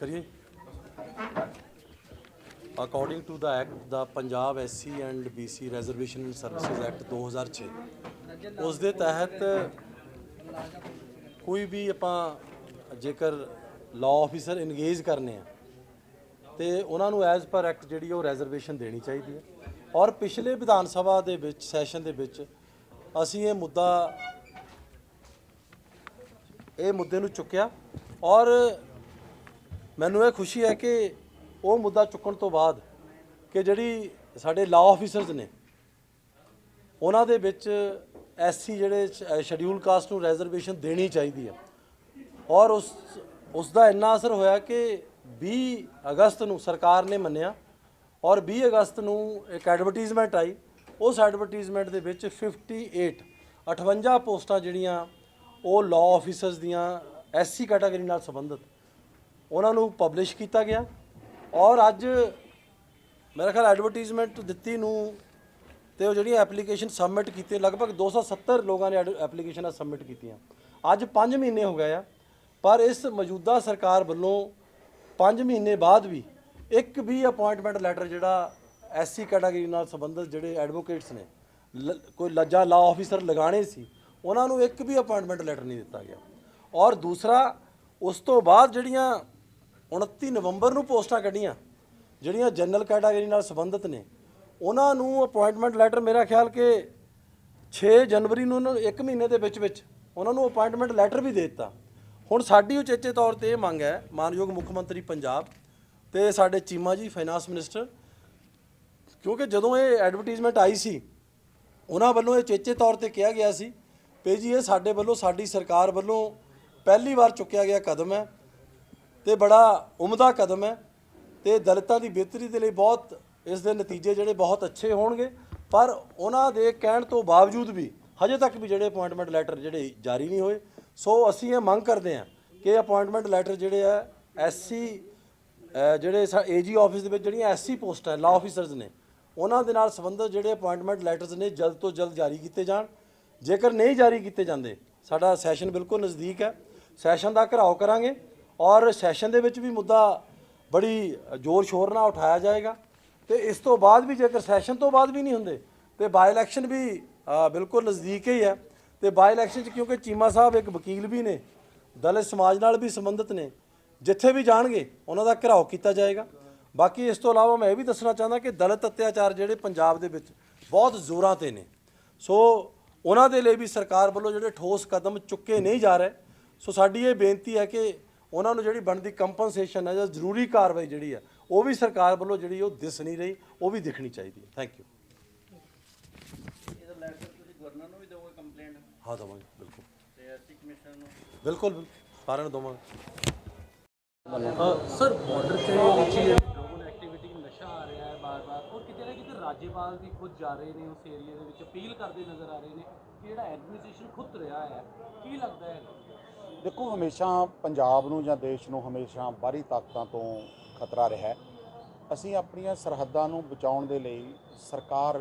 ਕਰੀਏ? According to the act the Punjab SC and BC reservation and services act 2006 ਉਸ ਦੇ ਤਹਿਤ ਕੋਈ ਵੀ ਆਪਾਂ ਜੇਕਰ ਲਾਅ ਆਫੀਸਰ ਇੰਗੇਜ ਕਰਨੇ ਆ ਤੇ ਉਹਨਾਂ ਨੂੰ ਐਜ਼ ਪਰ ਐਕਟ ਜਿਹੜੀ ਉਹ ਰਿਜ਼ਰਵੇਸ਼ਨ ਦੇਣੀ ਚਾਹੀਦੀ ਹੈ ਔਰ ਪਿਛਲੇ ਵਿਧਾਨ ਸਭਾ ਦੇ ਵਿੱਚ ਸੈਸ਼ਨ ਦੇ ਵਿੱਚ ਅਸੀਂ ਇਹ ਮੁੱਦਾ ਇਹ ਮੁੱਦੇ ਨੂੰ ਚੁੱਕਿਆ ਔਰ ਮੈਨੂੰ ਇਹ ਖੁਸ਼ੀ ਹੈ ਕਿ ਉਹ ਮੁੱਦਾ ਚੁੱਕਣ ਤੋਂ ਬਾਅਦ ਕਿ ਜਿਹੜੀ ਸਾਡੇ ਲਾਅ ਆਫੀਸਰਸ ਨੇ, ਉਹਨਾਂ ਦੇ ਵਿੱਚ ਐਸਸੀ ਜਿਹੜੇ ਸ਼ਡਿਊਲ ਕਾਸਟ ਨੂੰ ਰਿਜ਼ਰਵੇਸ਼ਨ ਦੇਣੀ ਚਾਹੀਦੀ ਹੈ। ਔਰ ਉਸ ਉਸ ਦਾ ਇੰਨਾ ਅਸਰ ਹੋਇਆ ਕਿ 20 ਅਗਸਤ ਨੂੰ ਸਰਕਾਰ ਨੇ ਮੰਨਿਆ ਔਰ 20 ਅਗਸਤ ਨੂੰ ਇੱਕ ਐਡਵਰਟਾਈਜ਼ਮੈਂਟ ਆਈ। ਉਸ ਐਡਵਰਟਾਈਜ਼ਮੈਂਟ ਦੇ ਵਿੱਚ 58 58 ਪੋਸਟਾਂ ਜਿਹੜੀਆਂ ਉਹ ਲਾਅ ਆਫੀਸਰਸ ਦੀਆਂ ਐਸਸੀ ਕੈਟਾਗਰੀ ਨਾਲ ਸੰਬੰਧਿਤ। ਉਹਨਾਂ ਨੂੰ ਪਬਲਿਸ਼ ਕੀਤਾ ਗਿਆ। ਔਰ ਅੱਜ ਮੇਰਾ ਖਿਆਲ ਐਡਵਰਟਾਈਜ਼ਮੈਂਟ ਦਿੱਤੀ ਨੂੰ ਤੇ ਉਹ ਜਿਹੜੀਆਂ ਐਪਲੀਕੇਸ਼ਨ ਸਬਮਿਟ ਕੀਤੇ ਲਗਭਗ 270 ਲੋਕਾਂ ਨੇ ਐਪਲੀਕੇਸ਼ਨਾਂ ਸਬਮਿਟ ਕੀਤੀਆਂ। ਅੱਜ 5 ਮਹੀਨੇ ਹੋ ਗਏ ਆ, ਪਰ ਇਸ ਮੌਜੂਦਾ ਸਰਕਾਰ ਵੱਲੋਂ 5 ਮਹੀਨੇ ਬਾਅਦ ਵੀ ਇੱਕ ਵੀ ਅਪਾਇੰਟਮੈਂਟ ਲੈਟਰ ਜਿਹੜਾ ਐਸਸੀ ਕੈਟਾਗਰੀ ਨਾਲ ਸੰਬੰਧਿਤ ਜਿਹੜੇ ਐਡਵੋਕੇਟਸ ਨੇ, ਲ- ਕੋਈ ਲੱਜਾ ਲਾ ਆਫੀਸਰ ਲਗਾਣੇ ਸੀ, ਉਹਨਾਂ ਨੂੰ ਇੱਕ ਵੀ ਅਪਾਇੰਟਮੈਂਟ ਲੈਟਰ ਨਹੀਂ ਦਿੱਤਾ ਗਿਆ। ਔਰ ਦੂਸਰਾ, ਉਸ ਤੋਂ ਬਾਅਦ ਜਿਹੜੀਆਂ 29 ਨਵੰਬਰ ਨੂੰ ਪੋਸਟਾਂ ਕੱਢੀਆਂ, ਜਿਹੜੀਆਂ ਜਨਰਲ ਕੈਟਾਗਰੀ ਨਾਲ ਸੰਬੰਧਿਤ ਨੇ। ਉਹਨਾਂ ਨੂੰ ਅਪਾਇੰਟਮੈਂਟ ਲੈਟਰ ਮੇਰਾ ਖਿਆਲ ਕਿ 6 ਜਨਵਰੀ ਨੂੰ ਉਹਨਾਂ ਨੂੰ, ਇੱਕ ਮਹੀਨੇ ਦੇ ਵਿੱਚ ਵਿੱਚ ਉਹਨਾਂ ਨੂੰ ਅਪਾਇੰਟਮੈਂਟ ਲੈਟਰ ਵੀ ਦੇ ਦਿੱਤਾ। ਹੁਣ ਸਾਡੀ ਉਚੇਚੇ ਤੌਰ ਤੇ ਇਹ ਮੰਗ ਹੈ, ਮਾਨਯੋਗ ਮੁੱਖ ਮੰਤਰੀ ਪੰਜਾਬ ਤੇ ਸਾਡੇ ਚੀਮਾ ਜੀ ਫਾਈਨਾਂਸ ਮਿਨਿਸਟਰ ਕਿਉਂਕਿ ਜਦੋਂ ਇਹ ਐਡਵਰਟਾਈਜ਼ਮੈਂਟ ਆਈ ਸੀ, ਉਹਨਾਂ ਵੱਲੋਂ ਇਹ ਚੇਚੇ ਤੌਰ ਤੇ ਕਿਹਾ ਗਿਆ ਸੀ ਕਿ ਜੀ ਇਹ ਸਾਡੇ ਵੱਲੋਂ, ਸਾਡੀ ਸਰਕਾਰ ਵੱਲੋਂ ਪਹਿਲੀ ਵਾਰ ਚੁੱਕਿਆ ਗਿਆ ਕਦਮ ਹੈ। ਤੇ ਬੜਾ ਉਮਦਾ ਕਦਮ ਹੈ ਤੇ ਦਲਿਤਾਂ ਦੀ ਬਿਹਤਰੀ ਦੇ ਲਈ ਬਹੁਤ ਇਸ ਦੇ ਨਤੀਜੇ ਜਿਹੜੇ ਬਹੁਤ ਅੱਛੇ ਹੋਣਗੇ। ਪਰ ਉਹਨਾਂ ਦੇ ਕਹਿਣ ਤੋਂ ਬਾਵਜੂਦ ਵੀ ਹਜੇ ਤੱਕ ਵੀ ਜਿਹੜੇ ਅਪਾਇੰਟਮੈਂਟ ਲੈਟਰ ਜਿਹੜੇ ਜਾਰੀ ਨਹੀਂ ਹੋਏ, ਸੋ ਅਸੀਂ ਇਹ ਮੰਗ ਕਰਦੇ ਹਾਂ ਕਿ ਅਪਾਇੰਟਮੈਂਟ ਲੈਟਰ ਜਿਹੜੇ ਆ ਐਸਸੀ ਜਿਹੜੇ ਏਜੀ ਆਫਿਸ ਦੇ ਵਿੱਚ ਜਿਹੜੀਆਂ ਐਸਸੀ ਪੋਸਟਾਂ ਲਾ ਆਫੀਸਰਸ ਨੇ, ਉਹਨਾਂ ਦੇ ਨਾਲ ਸੰਬੰਧਿਤ ਜਿਹੜੇ ਅਪਾਇੰਟਮੈਂਟ ਲੈਟਰਸ ਨੇ, ਜਲਦ ਤੋਂ ਜਲਦ ਜਾਰੀ ਕੀਤੇ ਜਾਣ। ਜੇਕਰ ਨਹੀਂ ਜਾਰੀ ਕੀਤੇ ਜਾਂਦੇ, ਸਾਡਾ ਸੈਸ਼ਨ ਬਿਲਕੁਲ ਨਜ਼ਦੀਕ ਹੈ। ਸੈਸ਼ਨ ਦਾ ਘਰਾਓ ਕਰਾਂਗੇ। ਔਰ ਸੈਸ਼ਨ ਦੇ ਵਿੱਚ ਵੀ ਮੁੱਦਾ ਬੜੀ ਜ਼ੋਰ ਸ਼ੋਰ ਨਾਲ ਉਠਾਇਆ ਜਾਏਗਾ। ਤੇ ਇਸ ਤੋਂ ਬਾਅਦ ਵੀ ਜੇਕਰ ਸੈਸ਼ਨ ਤੋਂ ਬਾਅਦ ਵੀ ਨਹੀਂ ਹੁੰਦੇ, ਤੇ ਬਾਈ ਇਲੈਕਸ਼ਨ ਵੀ ਬਿਲਕੁਲ ਨਜ਼ਦੀਕ ਹੀ ਹੈ। ਤੇ ਬਾਈ ਇਲੈਕਸ਼ਨ 'ਚ ਕਿਉਂਕਿ ਚੀਮਾ ਸਾਹਿਬ ਇੱਕ ਵਕੀਲ ਵੀ ਨੇ, ਦਲਿਤ ਸਮਾਜ ਨਾਲ ਵੀ ਸੰਬੰਧਿਤ ਨੇ, ਜਿੱਥੇ ਵੀ ਜਾਣਗੇ, ਉਹਨਾਂ ਦਾ ਘਿਰਾਓ ਕੀਤਾ ਜਾਏਗਾ। ਬਾਕੀ ਇਸ ਤੋਂ ਇਲਾਵਾ ਮੈਂ ਇਹ ਵੀ ਦੱਸਣਾ ਚਾਹੁੰਦਾ ਕਿ ਦਲਿਤ ਅਤਿਆਚਾਰ ਜਿਹੜੇ ਪੰਜਾਬ ਦੇ ਵਿੱਚ ਬਹੁਤ ਜ਼ੋਰਾਂ ਤੇ ਨੇ। ਸੋ ਉਹਨਾਂ ਦੇ ਲਈ ਵੀ ਸਰਕਾਰ ਵੱਲੋਂ ਜਿਹੜੇ ਠੋਸ ਕਦਮ ਚੁੱਕੇ ਨਹੀਂ ਜਾ ਰਹੇ। ਸੋ ਸਾਡੀ ਇਹ ਬੇਨਤੀ ਹੈ ਕਿ ਉਹਨਾਂ ਨੂੰ ਜਿਹੜੀ ਬਣਦੀ ਕੰਪਨਸੇਸ਼ਨ ਹੈ ਜਾਂ ਜ਼ਰੂਰੀ ਕਾਰਵਾਈ ਜਿਹੜੀ ਹੈ ਉਹ ਵੀ ਸਰਕਾਰ ਵੱਲੋਂ ਜਿਹੜੀ ਉਹ ਦਿਸ ਨਹੀਂ ਰਹੀ ਉਹ ਵੀ ਦਿਖਣੀ ਚਾਹੀਦੀ ਹੈ। ਥੈਂਕ ਯੂ ਇਹਦਾ ਲੈਟਰ ਤੁਸੀਂ ਗਵਰਨਰ ਨੂੰ ਵੀ ਦਿਓਗੇ ਕੰਪਲੇਂਟ ਹਾਂ ਦਵਾਂਗੇ ਬਿਲਕੁਲ। ਤੇ ਐਸਸੀ ਕਮਿਸ਼ਨ ਨੂੰ? ਬਿਲਕੁਲ ਸਾਰਿਆਂ ਨੂੰ ਦਵਾਂਗੇ। ਸਰ ਬਾਰਡਰ ਤੇ ਵਿੱਚ ਡਰੋਨ ਐਕਟੀਵਿਟੀ ਨਸ਼ਾ ਆ ਰਿਹਾ ਹੈ ਬਾਰ-ਬਾਰ। ਔਰ ਕਿਤੇ ਨਾ ਕਿਤੇ ਰਾਜੇਵਾਲ ਵੀ ਖੁਦ ਜਾ ਰਹੇ ਨੇ ਉਸ ਏਰੀਆ ਦੇ ਵਿੱਚ ਅਪੀਲ ਕਰਦੇ ਨਜ਼ਰ ਆ ਰਹੇ ਨੇ। ਕਿ ਜਿਹੜਾ ਐਡਮਿਨਿਸਟ੍ਰੇਸ਼ਨ ਖੁਦ ਰਿਹਾ ਹੈ? ਕੀ ਲੱਗਦਾ ਹੈ? ਦੇਖੋ, ਹਮੇਸ਼ਾ ਪੰਜਾਬ ਨੂੰ ਜਾਂ ਦੇਸ਼ ਨੂੰ ਹਮੇਸ਼ਾ ਬਾਹਰੀ ਤਾਕਤਾਂ ਤੋਂ ਖਤਰਾ ਰਿਹਾ ਹੈ। ਅਸੀਂ ਆਪਣੀਆਂ ਸਰਹੱਦਾਂ ਨੂੰ ਬਚਾਉਣ ਦੇ ਲਈ ਸਰਕਾਰ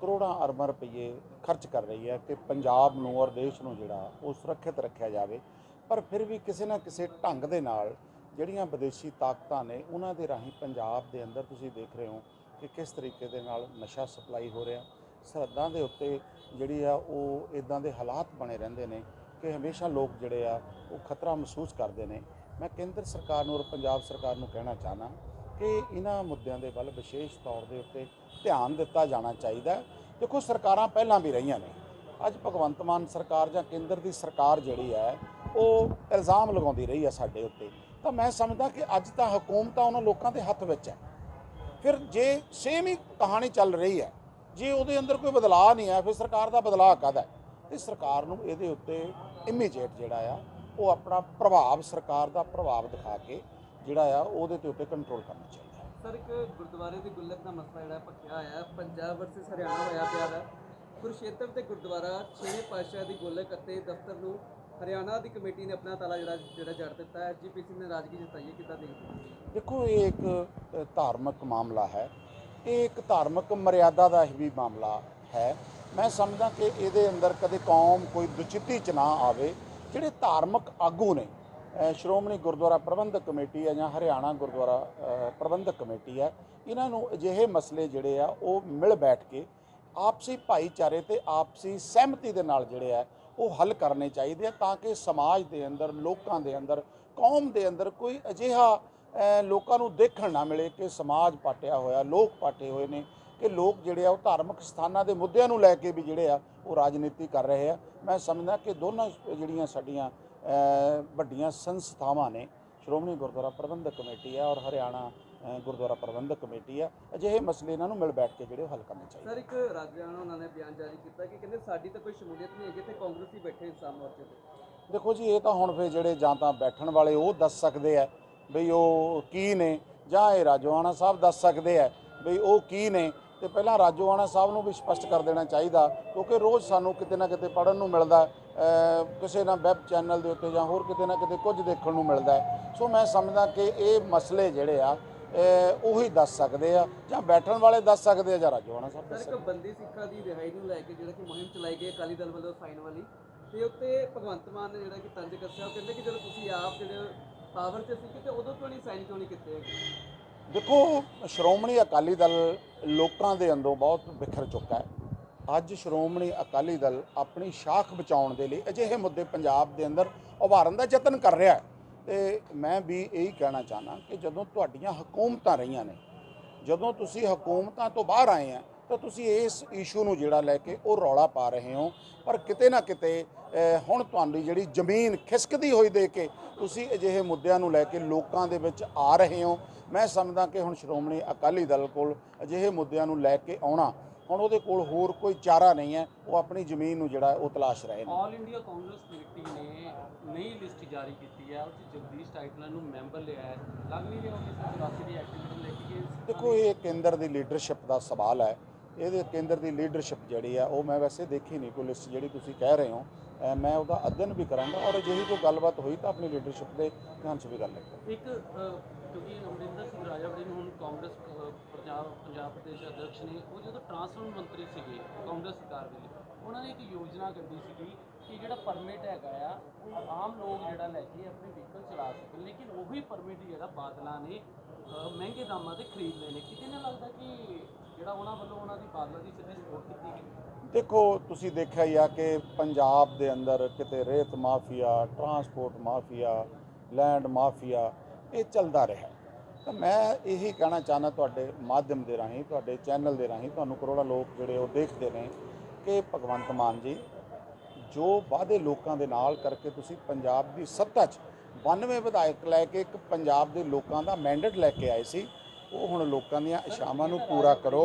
ਕਰੋੜਾਂ ਅਰਬਾਂ ਰੁਪਏ ਖਰਚ ਕਰ ਰਹੀ ਹੈ ਕਿ ਪੰਜਾਬ ਨੂੰ ਔਰ ਦੇਸ਼ ਨੂੰ ਜਿਹੜਾ, ਉਹ ਸੁਰੱਖਿਅਤ ਰੱਖਿਆ ਜਾਵੇ। ਪਰ ਫਿਰ ਵੀ ਕਿਸੇ ਨਾ ਕਿਸੇ ਢੰਗ ਦੇ ਨਾਲ ਜਿਹੜੀਆਂ ਵਿਦੇਸ਼ੀ ਤਾਕਤਾਂ ਨੇ, ਉਹਨਾਂ ਦੇ ਰਾਹੀਂ ਪੰਜਾਬ ਦੇ ਅੰਦਰ ਤੁਸੀਂ ਦੇਖ ਰਹੇ ਹੋ ਕਿ ਕਿਸ ਤਰੀਕੇ ਦੇ ਨਾਲ ਨਸ਼ਾ ਸਪਲਾਈ ਹੋ ਰਿਹਾ। ਸਰਹੱਦਾਂ ਦੇ ਉੱਤੇ ਜਿਹੜੀ ਆ, ਉਹ ਇਦਾਂ ਦੇ ਹਾਲਾਤ ਬਣੇ ਰਹਿੰਦੇ ਨੇ ਕਿ ਹਮੇਸ਼ਾ ਲੋਕ ਜਿਹੜੇ ਆ, ਉਹ ਖਤਰਾ ਮਹਿਸੂਸ ਕਰਦੇ ਨੇ। ਮੈਂ ਕੇਂਦਰ ਸਰਕਾਰ ਨੂੰ ਔਰ ਪੰਜਾਬ ਸਰਕਾਰ ਨੂੰ ਕਹਿਣਾ ਚਾਹਨਾ ਕਿ ਇਹਨਾਂ ਮੁੱਦਿਆਂ ਦੇ ਵੱਲ ਵਿਸ਼ੇਸ਼ ਤੌਰ ਦੇ ਉੱਤੇ ਧਿਆਨ ਦਿੱਤਾ ਜਾਣਾ ਚਾਹੀਦਾ ਦੇਖੋ, ਸਰਕਾਰਾਂ ਪਹਿਲਾਂ ਵੀ ਰਹੀਆਂ ਨੇ। ਅੱਜ ਭਗਵੰਤ ਮਾਨ ਸਰਕਾਰ ਜਾਂ ਕੇਂਦਰ ਦੀ ਸਰਕਾਰ ਜਿਹੜੀ ਹੈ, ਉਹ ਇਲਜ਼ਾਮ ਲਗਾਉਂਦੀ ਰਹੀ ਹੈ ਸਾਡੇ ਉੱਤੇ। ਤਾਂ ਮੈਂ ਸਮਝਦਾ ਕਿ ਅੱਜ ਤਾਂ ਹਕੂਮਤਾਂ ਉਹਨਾਂ ਲੋਕਾਂ ਦੇ ਹੱਥ ਵਿੱਚ ਹੈ। ਫਿਰ ਜੇ ਸੇਮ ਹੀ ਕਹਾਣੀ ਚੱਲ ਰਹੀ ਹੈ, ਜੇ ਉਹਦੇ ਅੰਦਰ ਕੋਈ ਬਦਲਾਅ ਨਹੀਂ ਆਇਆ, ਫਿਰ ਸਰਕਾਰ ਦਾ ਬਦਲਾਅ ਕਾਹਦਾ ਹੈ? ਤੇ ਸਰਕਾਰ ਨੂੰ ਇਹਦੇ ਉੱਤੇ ਇਮੀਡੀਏਟ ਜਿਹੜਾ ਆ ਉਹ ਆਪਣਾ ਪ੍ਰਭਾਵ ਸਰਕਾਰ ਦਾ ਪ੍ਰਭਾਵ ਦਿਖਾ ਕੇ ਜਿਹੜਾ ਆ ਉਹਦੇ ਤੇ ਉੱਤੇ ਕੰਟਰੋਲ ਕਰਨਾ ਚਾਹੀਦਾ ਹੈ। ਸਰ ਇੱਕ ਗੁਰਦੁਆਰੇ ਦੀ ਗੁੱਲਕ ਦਾ ਮਸਲਾ ਜਿਹੜਾ ਪੱਕਿਆ ਹੋਇਆ ਹੈ ਪੰਜਾਬ ਵਰਸਸ ਹਰਿਆਣਾ ਹੋਇਆ ਪਿਆ ਹੈ। ਕੁਰਸ਼ੇਤਰ ਤੇ ਗੁਰਦੁਆਰਾ ਛੇਵੇਂ ਪਾਤਸ਼ਾਹ ਦੀ ਗੁੱਲਕ ਅਤੇ ਦਫ਼ਤਰ ਨੂੰ ਹਰਿਆਣਾ ਦੀ ਕਮੇਟੀ ਨੇ ਆਪਣਾ ਤਾਲਾ ਜਿਹੜਾ ਜਿਹੜਾ ਜੜ ਦਿੱਤਾ ਹੈ। ਜੀਪੀਸੀ ਨੇ ਨਾਰਾਜ਼ਗੀ ਜਤਾਈ ਹੈ ਕਿੱਦਾਂ ਦੇਖਦੇ ਹੋ? ਦੇਖੋ ਇਹ ਇੱਕ ਧਾਰਮਿਕ ਮਾਮਲਾ ਹੈ। ਇਹ ਇੱਕ ਧਾਰਮਿਕ ਮਰਿਆਦਾ ਦਾ ਵੀ ਮਾਮਲਾ ਹੈ। ਮੈਂ ਸਮਝਦਾ ਕਿ ਇਹਦੇ ਅੰਦਰ ਕਦੇ ਕੌਮ ਕੋਈ ਦੁਚਿੱਤੀ ਚ ਨਾ ਆਵੇ, ਜਿਹੜੇ ਧਾਰਮਿਕ ਆਗੂ ਨੇ ਸ਼੍ਰੋਮਣੀ ਗੁਰਦੁਆਰਾ ਪ੍ਰਬੰਧਕ ਕਮੇਟੀ ਹੈ ਜਾਂ ਹਰਿਆਣਾ ਗੁਰਦੁਆਰਾ ਪ੍ਰਬੰਧਕ ਕਮੇਟੀ ਹੈ, ਇਹਨਾਂ ਨੂੰ ਅਜਿਹੇ ਮਸਲੇ ਜਿਹੜੇ ਆ, ਉਹ ਮਿਲ ਬੈਠ ਕੇ ਆਪਸੀ ਭਾਈਚਾਰੇ ਤੇ ਆਪਸੀ ਸਹਿਮਤੀ ਦੇ ਨਾਲ ਜਿਹੜੇ ਆ, ਉਹ ਹੱਲ ਕਰਨੇ ਚਾਹੀਦੇ ਆ ਤਾਂ ਕਿ ਸਮਾਜ ਦੇ ਅੰਦਰ, ਲੋਕਾਂ ਦੇ ਅੰਦਰ, ਕੌਮ ਦੇ ਅੰਦਰ ਕੋਈ ਅਜਿਹਾ ਲੋਕਾਂ ਨੂੰ ਦੇਖਣ ਨਾ ਮਿਲੇ ਕਿ ਸਮਾਜ ਪਾਟਿਆ ਹੋਇਆ, ਲੋਕ ਪਾਟੇ ਹੋਏ ਨੇ ਕਿ ਲੋਕ ਜਿਹੜੇ ਆ ਉਹ ਧਾਰਮਿਕ ਸਥਾਨਾਂ ਦੇ ਮੁੱਦਿਆਂ ਨੂੰ ਲੈ ਕੇ ਵੀ ਜਿਹੜੇ ਆ ਉਹ ਰਾਜਨੀਤੀ ਕਰ ਰਹੇ ਆ। ਮੈਂ ਸਮਝਦਾ ਕਿ ਦੋਨਾਂ ਜਿਹੜੀਆਂ ਸਾਡੀਆਂ ਵੱਡੀਆਂ ਸੰਸਥਾਵਾਂ ਨੇ ਸ਼੍ਰੋਮਣੀ ਗੁਰਦੁਆਰਾ ਪ੍ਰਬੰਧਕ ਕਮੇਟੀ ਹੈ ਔਰ ਹਰਿਆਣਾ ਗੁਰਦੁਆਰਾ ਪ੍ਰਬੰਧਕ ਕਮੇਟੀ ਹੈ ਅਜਿਹੇ ਮਸਲੇ ਇਹਨਾਂ ਨੂੰ ਮਿਲ ਬੈਠ ਕੇ ਜਿਹੜੇ ਹੱਲ ਕਰਨੇ ਚਾਹੀਦੇ। ਸਰ ਇੱਕ ਰਾਜਿਆਣਾ ਉਹਨਾਂ ਨੇ ਬਿਆਨ ਜਾਰੀ ਕੀਤਾ ਕਿ ਕਹਿੰਦੇ ਸਾਡੀ ਤਾਂ ਕੋਈ ਸ਼ਮੂਲੀਅਤ ਨਹੀਂ ਹੈਗੀ ਤੇ ਕਾਂਗਰਸੀ ਬੈਠੇ ਇਨਸਾਨ ਮੋਰਚੇ ਤੇ। ਦੇਖੋ ਜੀ ਇਹ ਤਾਂ ਹੁਣ ਫਿਰ ਜਿਹੜੇ ਜਾਂ ਤਾਂ ਬੈਠਣ ਵਾਲੇ ਉਹ ਦੱਸ ਸਕਦੇ ਆ ਬਈ ਉਹ ਕੀ ਨੇ ਜਾਂ ਇਹ ਰਾਜੋਆਣਾ ਸਾਹਿਬ ਦੱਸ ਸਕਦੇ ਆ ਬਈ ਉਹ ਕੀ ਨੇ ਤੇ ਪਹਿਲਾਂ ਰਾਜੋਆਣਾ ਸਾਹਿਬ ਨੂੰ ਵੀ ਸਪਸ਼ਟ ਕਰ ਦੇਣਾ ਚਾਹੀਦਾ ਕਿਉਂਕਿ ਰੋਜ਼ ਸਾਨੂੰ ਕਿਤੇ ਨਾ ਕਿਤੇ ਪੜਨ ਨੂੰ ਮਿਲਦਾ ਕਿਸੇ ਨਾ ਵੈਬ ਚੈਨਲ ਦੇ ਉੱਤੇ ਜਾਂ ਹੋਰ ਕਿਤੇ ਨਾ ਕਿਤੇ ਕੁਝ ਦੇਖਣ ਨੂੰ ਮਿਲਦਾ। ਸੋ ਮੈਂ ਸਮਝਦਾ ਕਿ ਇਹ ਮਸਲੇ ਜਿਹੜੇ ਆ ਉਹੀ ਦੱਸ ਸਕਦੇ ਆ ਜਾਂ ਬੈਠਣ ਵਾਲੇ ਦੱਸ ਸਕਦੇ ਆ ਜਾਂ ਰਾਜੋਆਣਾ ਸਾਹਿਬ ਦੱਸ ਇੱਕ ਸਕਦੇ ਬੰਦੀ ਸਿੱਖਾਂ ਦੀ ਰਿਹਾਈ ਨੂੰ ਲੈ ਕੇ ਜਿਹੜਾ ਕਿ ਮੁਹਿੰਮ ਚਲਾਈ ਗਈ ਅਕਾਲੀ ਦਲ ਵੱਲੋਂ ਸਾਈਨ ਵਾਲੀ ਤੇ ਉੱਤੇ ਭਗਵੰਤ ਮਾਨ ਨੇ ਜਿਹੜਾ ਕਿ ਤੰਜ ਕੱਸਿਆ ਉਹ ਕਹਿੰਦੇ ਕਿ ਜਦੋਂ ਤੁਸੀਂ ਆਪ ਜਿਹੜੇ ਪਾਵਰ 'ਚ ਸੀ ਤੇ ਉਦੋਂ ਕਿਉਂ ਨਹੀਂ ਸਾਈਨ ਕਿਉਂ ਨਹੀਂ ਕੀਤੇ ਦੇਖੋ, ਸ਼੍ਰੋਮਣੀ ਅਕਾਲੀ ਦਲ ਲੋਕਾਂ ਦੇ ਅੰਦਰੋਂ ਬਹੁਤ ਵਿਖਰ ਚੁੱਕਾ ਹੈ। ਅੱਜ ਸ਼੍ਰੋਮਣੀ ਅਕਾਲੀ ਦਲ ਆਪਣੀ ਸ਼ਾਖ ਬਚਾਉਣ ਦੇ ਲਈ ਅਜਿਹੇ ਮੁੱਦੇ ਪੰਜਾਬ ਦੇ ਅੰਦਰ ਉਭਾਰਨ ਦਾ ਯਤਨ ਕਰ ਰਿਹਾ ਹੈ। ਤੇ ਮੈਂ ਵੀ ਇਹੀ ਕਹਿਣਾ ਚਾਹਨਾ ਕਿ ਜਦੋਂ ਤੁਹਾਡੀਆਂ ਹਕੂਮਤਾਂ ਰਹੀਆਂ ਨੇ, ਜਦੋਂ ਤੁਸੀਂ ਹਕੂਮਤਾਂ ਤੋਂ ਬਾਹਰ ਆਏ ਆ ਤਾਂ ਤੁਸੀਂ ਇਸ ਇਸ਼ੂ ਨੂੰ ਜਿਹੜਾ ਲੈ ਕੇ ਉਹ ਰੌਲਾ ਪਾ ਰਹੇ ਹੋ। ਪਰ ਕਿਤੇ ਨਾ ਕਿਤੇ ਹੁਣ ਤੁਹਾਡੀ ਜਿਹੜੀ ਜ਼ਮੀਨ ਖਿਸਕਦੀ ਹੋਈ ਦੇ ਕੇ ਤੁਸੀਂ ਅਜਿਹੇ ਮੁੱਦਿਆਂ ਨੂੰ ਲੈ ਕੇ ਲੋਕਾਂ ਦੇ ਵਿੱਚ ਆ ਰਹੇ ਹੋ। ਮੈਂ ਸਮਝਦਾ ਕਿ ਹੁਣ ਸ਼੍ਰੋਮਣੀ ਅਕਾਲੀ ਦਲ ਕੋਲ ਅਜਿਹੇ ਮੁੱਦਿਆਂ ਨੂੰ ਲੈ ਕੇ ਆਉਣਾ ਹੁਣ ਉਹਦੇ ਕੋਲ ਹੋਰ ਕੋਈ ਚਾਰਾ ਨਹੀਂ ਹੈ। ਉਹ ਆਪਣੀ ਜ਼ਮੀਨ ਨੂੰ ਜਿਹੜਾ ਉਹ ਤਲਾਸ਼ ਰਹੇ ਨੇ। ਆਲ ਇੰਡੀਆ ਕਾਂਗਰਸ ਕਮੇਟੀ ਨੇ ਨਈ ਲਿਸਟ ਜਾਰੀ ਕੀਤੀ ਹੈ। ਉਹ 'ਚ ਜਗਦੀਸ਼ ਟਾਈਟਲਰ ਨੂੰ ਮੈਂਬਰ ਲਿਆ ਹੈ। ਲੱਗ ਨਹੀਂ ਰਿਹਾ ਕਿਸੇ ਚੁਰਾਸੀ ਦੀ ਐਕਟੀਵਿਟੀ ਲੈ ਕੇ ਦੇਖੋ ਇਹ ਕੇਂਦਰ ਦੀ ਲੀਡਰਸ਼ਿਪ ਦਾ ਸਵਾਲ ਹੈ। ਇਹਦੇ ਕੇਂਦਰ ਦੀ ਲੀਡਰਸ਼ਿਪ ਜਿਹੜੀ ਆ, ਉਹ ਮੈਂ ਵੈਸੇ ਦੇਖੀ ਨਹੀਂ ਕੋਈ ਲਿਸਟ ਜਿਹੜੀ ਤੁਸੀਂ ਕਹਿ ਰਹੇ ਹੋ। ਮੈਂ ਉਹਦਾ ਅਧਿਐਨ ਵੀ ਕਰਾਂਗਾ ਔਰ ਅਜਿਹੀ ਕੋਈ ਗੱਲਬਾਤ ਹੋਈ ਤਾਂ ਆਪਣੀ ਲੀਡਰਸ਼ਿਪ ਦੇ ਧਿਆਨ 'ਚ ਵੀ ਗੱਲ ਰੱਖਾਂਗਾ ਇੱਕ ਕਿਉਂਕਿ ਅਮਰਿੰਦਰ ਸਿੰਘ ਰਾਜਾ ਵੜਿੰਗ ਹੁਣ ਕਾਂਗਰਸ ਪੰਜਾਬ ਪੰਜਾਬ ਪ੍ਰਦੇਸ਼ ਅਧਿਕਸ਼ ਨੇ, ਉਹ ਜਦੋਂ ਟਰਾਂਸਪੋਰਟ ਮੰਤਰੀ ਸੀਗੇ, ਕਾਂਗਰਸ ਸਰਕਾਰ ਵੇਲੇ ਉਹਨਾਂ ਨੇ ਇੱਕ ਯੋਜਨਾ ਕੱਢੀ ਸੀਗੀ ਕਿ ਜਿਹੜਾ ਪਰਮਿਟ ਹੈਗਾ ਆ, ਉਹ ਆਮ ਲੋਕ ਜਿਹੜਾ ਲੈ ਕੇ ਆਪਣੇ ਵਹੀਕਲ ਚਲਾ ਸਕਣ, ਲੇਕਿਨ ਉਹੀ ਪਰਮਿਟ ਜਿਹੜਾ ਬਾਦਲਾਂ ਨੇ ਮਹਿੰਗੇ ਦਾਮਾਂ ਤੇ ਖਰੀਦ ਲਏ ਨੇ। ਕਿਤੇ ਨਾ ਲੱਗਦਾ ਕਿ ਜਿਹੜਾ ਉਹਨਾਂ ਵੱਲੋਂ ਉਹਨਾਂ ਦੀ ਬਾਦਲਾਂ ਦੀ ਸਿੱਧੀ ਸਪੋਰਟ ਕੀਤੀ ਗਈ। ਦੇਖੋ, ਤੁਸੀਂ ਦੇਖਿਆ ਹੀ ਆ ਕਿ ਪੰਜਾਬ ਦੇ ਅੰਦਰ ਕਿਤੇ ਰੇਤ mafia transport mafia land mafia, ਇਹ ਚੱਲਦਾ ਰਿਹਾ। ਤਾਂ ਮੈਂ ਇਹੀ ਕਹਿਣਾ ਚਾਹੁੰਦਾ ਤੁਹਾਡੇ ਮਾਧਿਅਮ ਦੇ ਰਾਹੀਂ, ਤੁਹਾਡੇ ਚੈਨਲ ਦੇ ਰਾਹੀਂ, ਤੁਹਾਨੂੰ ਕਰੋੜਾਂ ਲੋਕ ਜਿਹੜੇ ਉਹ ਦੇਖਦੇ ਨੇ ਕਿ ਭਗਵੰਤ ਮਾਨ ਜੀ, ਜੋ ਵਾਅਦੇ ਲੋਕਾਂ ਦੇ ਨਾਲ ਕਰਕੇ ਤੁਸੀਂ ਪੰਜਾਬ ਦੀ ਸੱਤਾ 'ਚ 92 ਵਿਧਾਇਕ ਲੈ ਕੇ ਇੱਕ ਪੰਜਾਬ ਦੇ ਲੋਕਾਂ ਦਾ ਮੈਂਡੇਟ ਲੈ ਕੇ ਆਏ ਸੀ ਉਹ ਹੁਣ ਲੋਕਾਂ ਦੀਆਂ ਇਸ਼ਾਵਾਂ ਨੂੰ ਪੂਰਾ ਕਰੋ।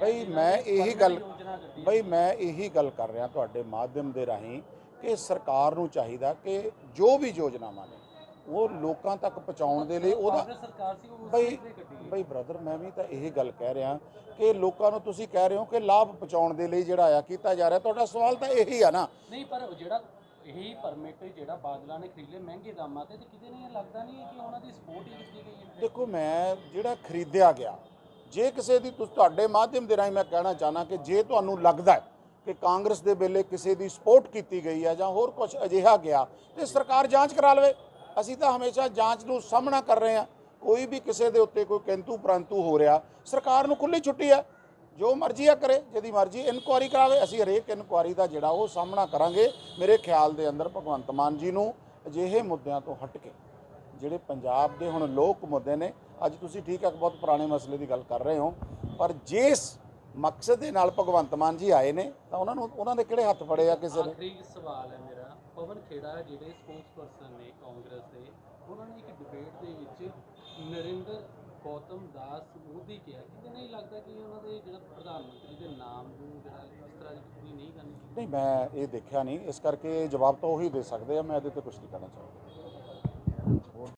ਬਈ ਮੈਂ ਇਹੀ ਗੱਲ ਬਈ ਮੈਂ ਇਹੀ ਗੱਲ ਕਰ ਰਿਹਾ ਤੁਹਾਡੇ ਮਾਧਿਅਮ ਦੇ ਰਾਹੀਂ ਕਿ ਸਰਕਾਰ ਨੂੰ ਚਾਹੀਦਾ ਕਿ ਜੋ ਵੀ ਯੋਜਨਾਵਾਂ ਨੇ ਉਹ ਲੋਕਾਂ ਤੱਕ ਪਹੁੰਚਾਉਣ ਦੇ ਲਈ ਉਹਦਾ ਬਈ ਬਈ ਬ੍ਰਦਰ ਮੈਂ ਵੀ ਤਾਂ ਇਹੀ ਗੱਲ ਕਹਿ ਰਿਹਾ ਕਿ ਲੋਕਾਂ ਨੂੰ ਤੁਸੀਂ ਕਹਿ ਰਹੇ ਹੋ ਕਿ ਲਾਭ ਪਹੁੰਚਾਉਣ ਦੇ ਲਈ ਜਿਹੜਾ ਆ ਕੀਤਾ ਜਾ ਰਿਹਾ ਤੁਹਾਡਾ ਸਵਾਲ ਤਾਂ ਇਹੀ ਆ ਨਾ। ਨਹੀਂ ਪਰ ਜਿਹੜਾ ਇਹੀ ਪਰਮਿਟ ਜਿਹੜਾ ਬਾਦਲਾਂ ਨੇ ਖਰੀਦੇ, ਮਹਿੰਗੇ ਦਾਮਾਂ ਤੇ ਤੇ ਕਿਤੇ ਨਹੀਂ ਲੱਗਦਾ ਨਹੀਂ ਕਿ ਉਹਨਾਂ ਦੀ ਸਪੋਰਟ ਹੀ ਕੀਤੀ ਗਈ ਹੈ। ਦੇਖੋ, ਮੈਂ ਜਿਹੜਾ ਖਰੀਦਿਆ ਗਿਆ, ਜੇ ਕਿਸੇ ਦੀ ਤੁਹਾਡੇ ਮਾਧਿਅਮ ਦੇ ਰਾਹੀਂ ਮੈਂ ਕਹਿਣਾ ਚਾਹਨਾ ਕਿ ਜੇ ਤੁਹਾਨੂੰ ਲੱਗਦਾ ਹੈ ਕਿ ਕਾਂਗਰਸ ਦੇ ਵੇਲੇ ਕਿਸੇ ਦੀ ਸਪੋਰਟ ਕੀਤੀ ਗਈ ਹੈ ਜਾਂ ਹੋਰ ਕੁਝ ਅਜਿਹਾ ਗਿਆ, ਤੇ ਸਰਕਾਰ ਜਾਂਚ ਕਰਾ ਲਵੇ। ਅਸੀਂ ਤਾਂ ਹਮੇਸ਼ਾ ਜਾਂਚ ਨੂੰ ਸਾਹਮਣਾ ਕਰ ਰਹੇ ਹਾਂ। ਕੋਈ ਵੀ ਕਿਸੇ ਦੇ ਉੱਤੇ ਕੋਈ ਕਿੰਤੂ ਪ੍ਰੰਤੂ ਹੋ ਰਿਹਾ, ਸਰਕਾਰ ਨੂੰ ਖੁੱਲੀ ਛੁੱਟੀ ਹੈ। ਜੋ ਮਰਜ਼ੀ ਆ ਕਰੇ, ਜਿਹਦੀ ਮਰਜ਼ੀ ਇਨਕੁਆਰੀ ਕਰਾਵੇ, ਅਸੀਂ ਹਰੇਕ ਇਨਕੁਆਰੀ ਦਾ ਜਿਹੜਾ ਉਹ ਸਾਹਮਣਾ ਕਰਾਂਗੇ ਮੇਰੇ ਖਿਆਲ ਦੇ ਅੰਦਰ ਭਗਵੰਤ ਮਾਨ ਜੀ ਨੂੰ ਅਜਿਹੇ ਮੁੱਦਿਆਂ ਤੋਂ ਹਟ ਕੇ, ਜਿਹੜੇ ਪੰਜਾਬ ਦੇ ਹੁਣ ਲੋਕ ਮੁੱਦੇ ਨੇ, ਅੱਜ ਤੁਸੀਂ ਠੀਕ ਹੈ ਬਹੁਤ ਪੁਰਾਣੇ ਮਸਲੇ ਦੀ ਗੱਲ ਕਰ ਰਹੇ ਹੋ, ਪਰ ਜਿਸ ਮਕਸਦ ਦੇ ਨਾਲ ਭਗਵੰਤ ਮਾਨ ਜੀ ਆਏ ਨੇ, ਤਾਂ ਉਹਨਾਂ ਨੂੰ, ਉਹਨਾਂ ਦੇ ਕਿਹੜੇ ਹੱਥ ਫੜੇ ਆ ਕਿਸੇ ਨੇ? ਆਖਰੀ ਸਵਾਲ ਹੈ ਮੇਰਾ, ਪਵਨ ਖੇੜਾ ਜਿਹੜੇ ਸਪੋਕਸਪਰਸਨ ਨੇ ਕਾਂਗਰਸ ਦੇ, ਉਹਨਾਂ ਨੇ ਇੱਕ ਡਿਬੇਟ ਦੇ ਵਿੱਚ ਨਰਿੰਦਰ ਗੌਤਮ ਦਾਸ ਮੋਦੀ ਕਿਹਾ ਕਿਤੇ ਨਹੀਂ ਲੱਗਦਾ ਕਿ ਉਹਨਾਂ ਦੇ ਜਿਹੜਾ ਪ੍ਰਧਾਨ ਮੰਤਰੀ ਦੇ ਨਾਮ ਨੂੰ ਜਿਹੜਾ ਇਸ ਤਰ੍ਹਾਂ ਦੀ ਪੂਰੀ ਨਹੀਂ ਕਰਨੀ ਨਹੀਂ, ਮੈਂ ਇਹ ਦੇਖਿਆ ਨਹੀਂ। ਇਸ ਕਰਕੇ ਜਵਾਬ ਤਾਂ ਉਹੀ ਦੇ ਸਕਦੇ ਆ, ਮੈਂ ਇਹਦੇ ਤੇ ਕੁਝ ਨਹੀਂ ਕਹਿਣਾ ਚਾਹੁੰਦਾ।